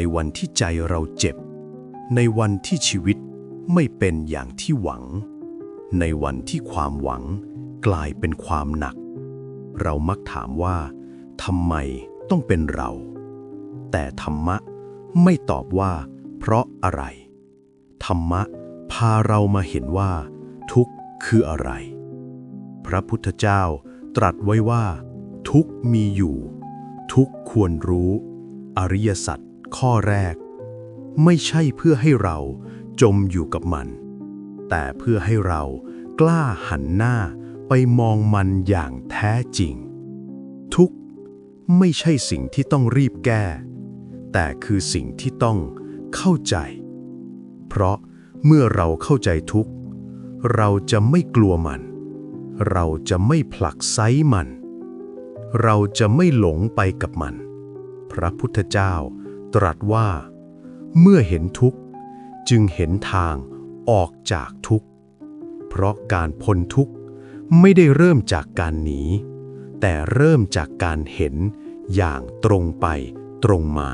ในวันที่ใจเราเจ็บ ในวันที่ชีวิตไม่เป็นอย่างที่หวัง ในวันที่ความหวังกลายเป็นความหนัก เรามักถามว่าทำไมต้องเป็นเรา แต่ธรรมะไม่ตอบว่า เพราะอะไร ธรรมะพาเรามาเห็นว่า ทุกข์คืออะไร พระพุทธเจ้าตรัสไว้ว่า ทุกข์มีอยู่ ทุกข์ควรรู้ อริยสัจ ข้อแรก ไม่ใช่เพื่อให้เราจมอยู่กับมัน แต่เพื่อให้เรากล้าหันหน้าไปมองมันอย่างแท้จริง ทุกข์ไม่ใช่สิ่งที่ต้องรีบแก้ แต่คือสิ่งที่ต้องเข้าใจ เพราะเมื่อเราเข้าใจทุกข์เราจะไม่กลัวมัน เราจะไม่ผลักไซมัน เราจะไม่หลงไปกับมัน พระพุทธเจ้า ตรัสว่า เมื่อเห็นทุกข์จึงเห็นทางออกจากทุกข์ เพราะการพ้นทุกข์ไม่ได้เริ่มจากการหนี แต่เริ่มจากการเห็นอย่างตรงไปตรงมา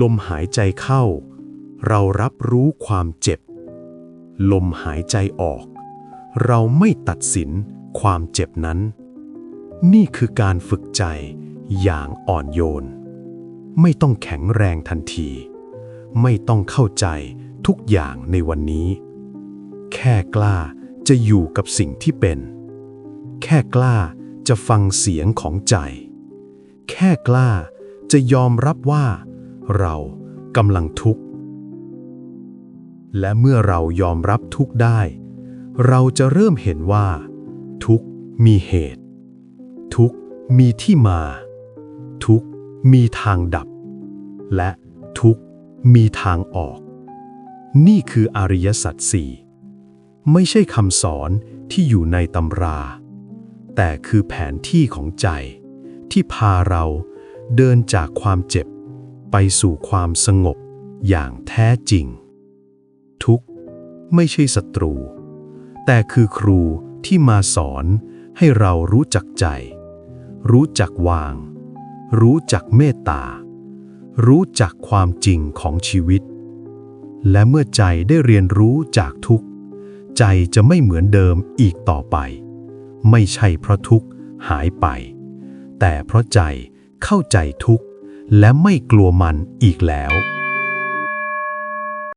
ลมหายใจเข้า เรารับรู้ความเจ็บ ลมหายใจออก เราไม่ตัดสินความเจ็บนั้น นี่คือการฝึกใจอย่างอ่อนโยน ไม่ต้องแข็งแรงทันที ไม่ต้องเข้าใจทุกอย่างในวันนี้ แค่กล้าจะอยู่กับสิ่งที่เป็น แค่กล้าจะฟังเสียงของใจ แค่กล้าจะยอมรับว่าเรากำลังทุกข์ และเมื่อเรายอมรับทุกข์ได้ เราจะเริ่มเห็นว่า ทุกข์มีเหตุ ทุกข์มีที่มา มีทางดับ และทุกข์มีทางออก นี่คืออริยสัจสี่ไม่ใช่คำสอนที่อยู่ในตำรา แต่คือแผนที่ของใจ ที่พาเราเดินจากความเจ็บ ไปสู่ความสงบอย่างแท้จริง ทุกข์ไม่ใช่ศัตรู แต่คือครูที่มาสอนให้เรารู้จักใจ รู้จักวาง รู้จักเมตตา รู้จักความจริงของชีวิต และเมื่อใจได้เรียนรู้จากทุกข์ ใจจะไม่เหมือนเดิมอีกต่อไป ไม่ใช่เพราะทุกข์หายไป แต่เพราะใจเข้าใจทุกข์และไม่กลัวมันอีกแล้ว